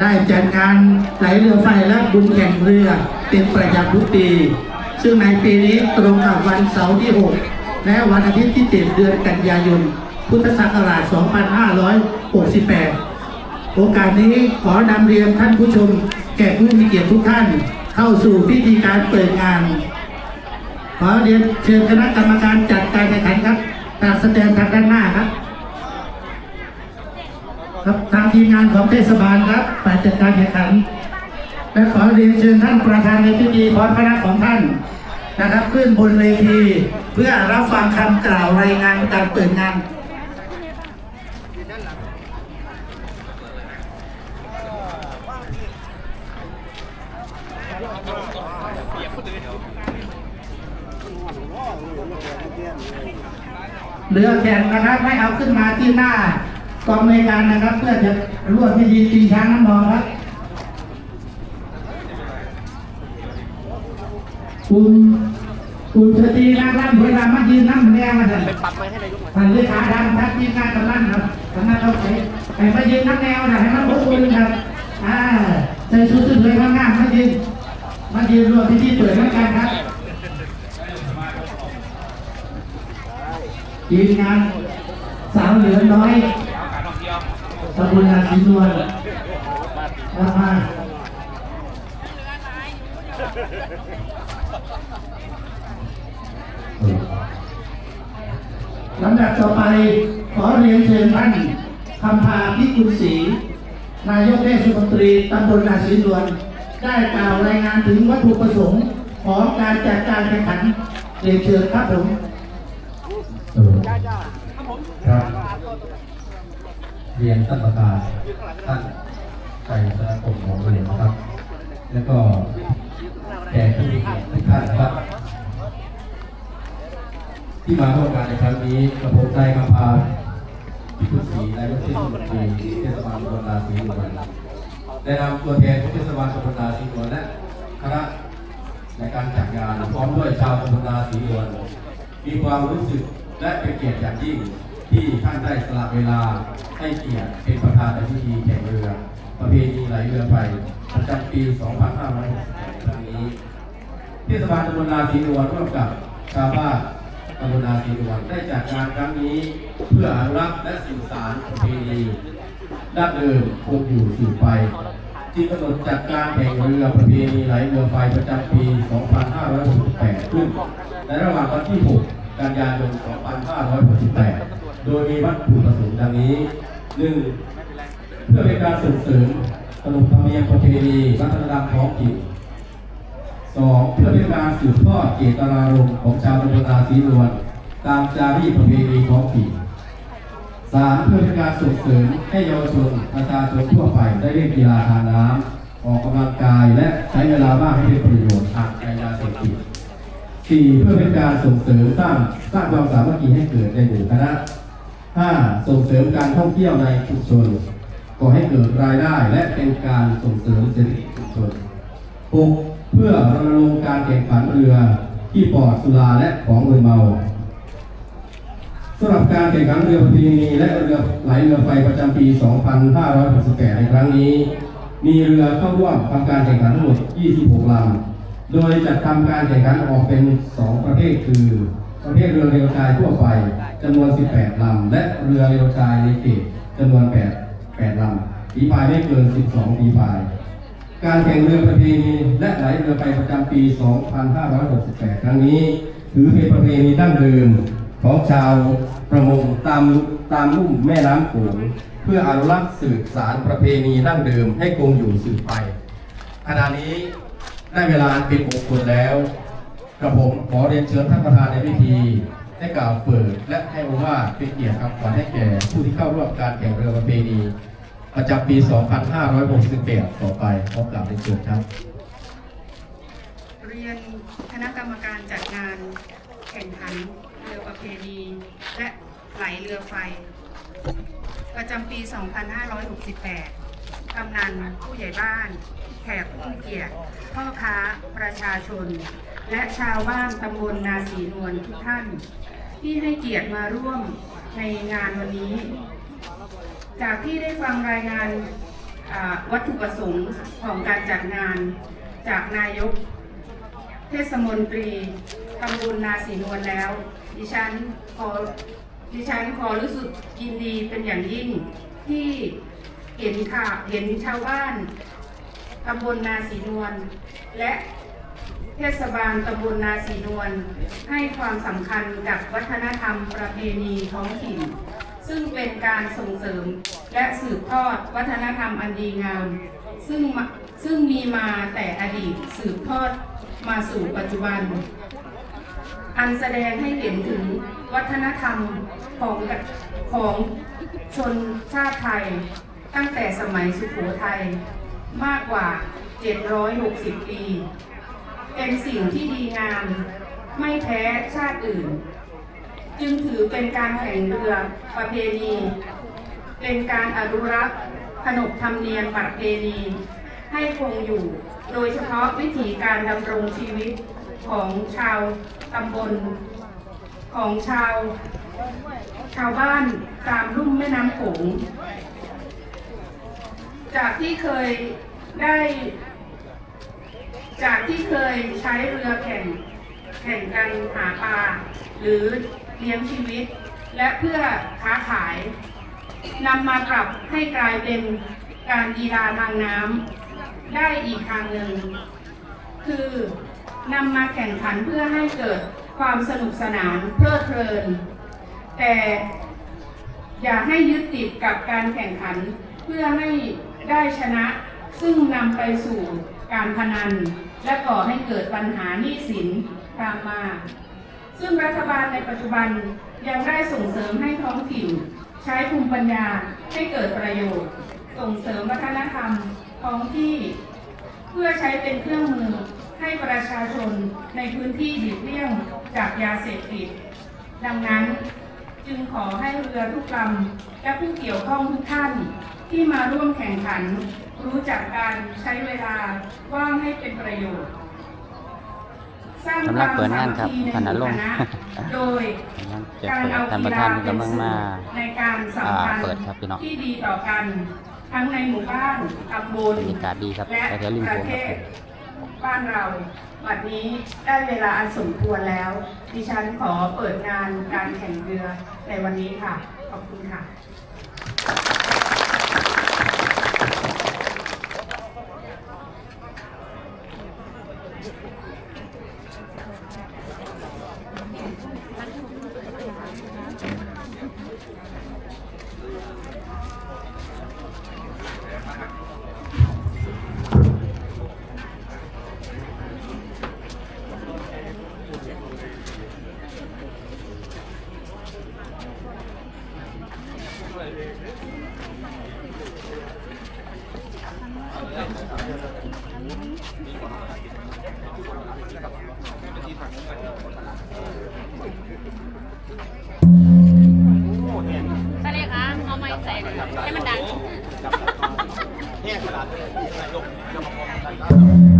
ได้จัดงานไหลเรือไฟและบุญแข่งเรือเป็นประจำทุกปี ซึ่งในปีนี้ตรงกับวันเสาร์ที่ 6 และวันอาทิตย์ที่ 7 เดือนกันยายน พุทธศักราช 2568 โอกาสนี้ขอนำเรียนท่านผู้ชมแขกผู้มีเกียรติทุกท่าน เข้าสู่พิธีการเปิดงาน ขอเรียนเชิญคณะกรรมการจัดการแข่งขันครับตามแสดงทางด้านหน้าครับ ครับทางทีมงานของเทศบาลครับฝ่ายจัดการแข่งขัน และขอเรียนเชิญท่านประธานในพิธีพร้อมคณะของท่านนะครับ ขึ้นบนเวที เพื่อรับฟังคำกล่าวรายงานการเปิดงานเรือแข่งนะครับให้เอาขึ้นมาที่หน้า กองในการนะครับ เพื่อจะร่วมพิธีตีช้างน้ำมองครับคุณคุณสตรีนักล่ำเวลามายืนน้ำแดงมาสั่นปัดไม้ให้นายกหน่อยผ่านเลยขาดังทักทีมงานกำลังครับกำลังเราไปไปมายืนน้ำแนวนะให้มันพบคุณครับอ่าใส่ชุดสวยๆงามๆมายืนมายืนรวมพิธีเปิดแล้วกันครับทีมงานสาวเหลือน้อย ตำบลนาสีนวลรับมาลำดับต่อไปขอเรียนเชิญท่านคำพาพิกุลศรีนายกเทศมนตรีตำบลนาสีนวลได้กล่าวรายงานถึงวัตถุประสงค์ของการจัดการแข่งขันเรียนเชิญครับผมครับ เรียนท่านประธานท่านไก่สระกรมของเรียนะครับ แล้วก็แขกผู้มีเกียรติทุกท่านนะครับ ที่มาร่วมงานในครั้งนี้กระผมนายกำพาพิพุทธีนายกเทศมนตรีเทศบาลตำบลนาศรีนวลได้นำตัวแทนของเทศบาลตำบลนาศรีนวลและคณะในการจัดงานพร้อมด้วยชาวตำบลนาศรีนวลมีความรู้สึกและเป็นเกียรติอย่างยิ่ง ที่ท่านได้สละเวลาให้เกียรติเป็นประธานในพิธีแข่งเรือ ประเพณีไหลเรือไฟประจำปี 2568ครั้งนี้เทศบาลตำบลนาศีนวลร่วมกับชาวบ้านตำบลนาศีนวลได้จัดงานครั้งนี้ เพื่ออนุรักษ์และสืบสานประเพณีดั้งเดิมคงอยู่สืบไปที่กำหนดจัดการแข่งเรือประเพณีไหลเรือไฟประจำปี 2568 ขึ้น ในระหว่างวันที่ 6 กันยายน 2568 โดยมีวัตถุประสงค์ดังนี้ 1. เพื่อเป็นการส่งเสริมขนบธรรมเนียมประเพณีวัฒนธรรมท้องถิ่นสองเพื่อเป็นการสืบทอดเจตนารมณ์ของชาวตำบลนาศรีนวลตามจารีตประเพณีท้องถิ่นสามเพื่อเป็นการส่งเสริมให้เยาวชนประชาชนทั่วไปได้เล่นกีฬาทางน้ำออกกำลังกายและใช้เวลาว่างให้เป็นประโยชน์ห่างกลยาเสพติดสี่เพื่อเป็นการส่งเสริมสร้างสร้างความสามัคคีให้เกิดในหมู่คณะ ห้าส่งเสริมการท่องเที่ยวในชุมชนก่อให้เกิดรายได้และเป็นการส่งเสริมเศรษฐกิจชุมชนหกเพื่อรณรงค์การแข่งขันเรือที่ปลอดสุราและของมึนเมาสำหรับการแข่งขันเรือประเพณีและเรือไหลเรือไฟประจำปี 2568ในครั้งนี้ มีเรือเข้าร่วมทำการแข่งขันทั้งหมด 26 ลำ โดยจัดทำการแข่งขันออกเป็น 2 ประเภทคือ ประเภทเรือเรือชายทั่วไปจำนวน 18 ลำ และเรือเรือชายในเขตจำนวน 8 8 ลำฝีพายไม่เกิน 12ฝีพาย การแข่งเรือประเพณีและไหลเรือไฟประจำปี 2568 ครั้งนี้ ถือเป็นประเพณีดั้งเดิมของชาวประมงตามตามลุ่มแม่น้ำโขงเพื่ออนุรักษ์สืบสารประเพณีดั้งเดิมให้คงอยู่สืบไปขณะนี้ได้เวลาเป็นมงคลแล้ว กระผมขอเรียนเชิญท่านประธานในพิธีได้กล่าวเปิด และให้โอวาทเป็นเกียรติครับขอให้แก่ผู้ที่เข้าร่วมการแข่งเรือประเพณีประจำปี 2568ต่อไปขอกล่าวในเชิญครับ เรียนคณะกรรมการจัดงานแข่งขันเรือประเพณีและไหลเรือไฟ ประจำปี 2568 กำนันผู้ใหญ่บ้าน แขกผู้เกียรติพ่อค้าประชาชน และชาวบ้านตำบลนาสีนวลทุกท่าน ที่ให้เกียรติมาร่วมในงานวันนี้ จากที่ได้ฟังรายงานวัตถุประสงค์ของการจัดงานจากนายก เทศมนตรีตำบลนาสีนวลแล้ว ดิฉันขอดิฉันขอรู้สึกยินดีเป็นอย่างยิ่งที่เห็นค่ะเห็นชาวบ้านตำบลนาสีนวลและ เทศบาลตำบลนาสีนวลให้ความสำคัญกับวัฒนธรรมประเพณีท้องถิ่น ซึ่งเป็นการส่งเสริมและสืบทอดวัฒนธรรมอันดีงาม ซึ่งซึ่งมีมาแต่อดีตสืบทอดมาสู่ปัจจุบัน อันแสดงให้เห็นถึงวัฒนธรรมของของชนชาติไทย ตั้งแต่สมัยสุโขทัยมากกว่า 760 ปี เป็นสิ่งที่ดีงาม ไม่แพ้ชาติอื่น จึงถือเป็นการแข่งเรือประเพณี เป็นการอนุรักษ์ขนบธรรมเนียมประเพณี ให้คงอยู่ โดยเฉพาะวิถีการดำรงชีวิตของชาวตำบลของชาว ชาวบ้านตามลุ่มแม่น้ำโขงจากที่เคยได้ จากที่เคยใช้เรือแข่งแข่งกันหาปลาหรือเลี้ยงชีวิต และเพื่อค้าขายนำมาปรับให้กลายเป็นการกีฬาทางน้ำได้อีกทางหนึ่ง คือนำมาแข่งขันเพื่อให้เกิดความสนุกสนานเพลิดเพลิน แต่อย่าให้ยึดติดกับการแข่งขันเพื่อให้ได้ชนะ ซึ่งนำไปสู่ การพนัน และก่อให้เกิดปัญหาหนี้สินตามมา ซึ่งรัฐบาลในปัจจุบันยังได้ส่งเสริมให้ท้องถิ่น ใช้ภูมิปัญญาให้เกิดประโยชน์ ส่งเสริมวัฒนธรรมท้องที่ เพื่อใช้เป็นเครื่องมือให้ประชาชนในพื้นที่หลีกเลี่ยงจากยาเสพติด ดังนั้นจึงขอให้เรือทุกลำและผู้เกี่ยวข้องทุกท่าน ที่มาร่วมแข่งขัน รู้จักการใช้เวลาว่างให้เป็นประโยชน์ สร้างสำหรับเปิดงานครับวามสามัคคีในหพนันลมู่งคณะโดยยังจะการเปิดเอาท่านปกีระฬาธานเป็กำนลังสื่มาอในการสัมพันอ่าธ์เปิดครับพี่น้องที่ดีต่อกัน ทั้งในหมู่บ้านตำบลบรรยากาศดีครับและแถวๆริมปโขระงเทครับศบ้านเราวันนี้ได้เวลาอันสมควรแล้ว ดิฉันขอเปิดงานการแข่งเรือในวันนี้ค่ะ ขอบคุณค่ะ ใช่เลยคะ เอาไม้ใส่ให้มันดัง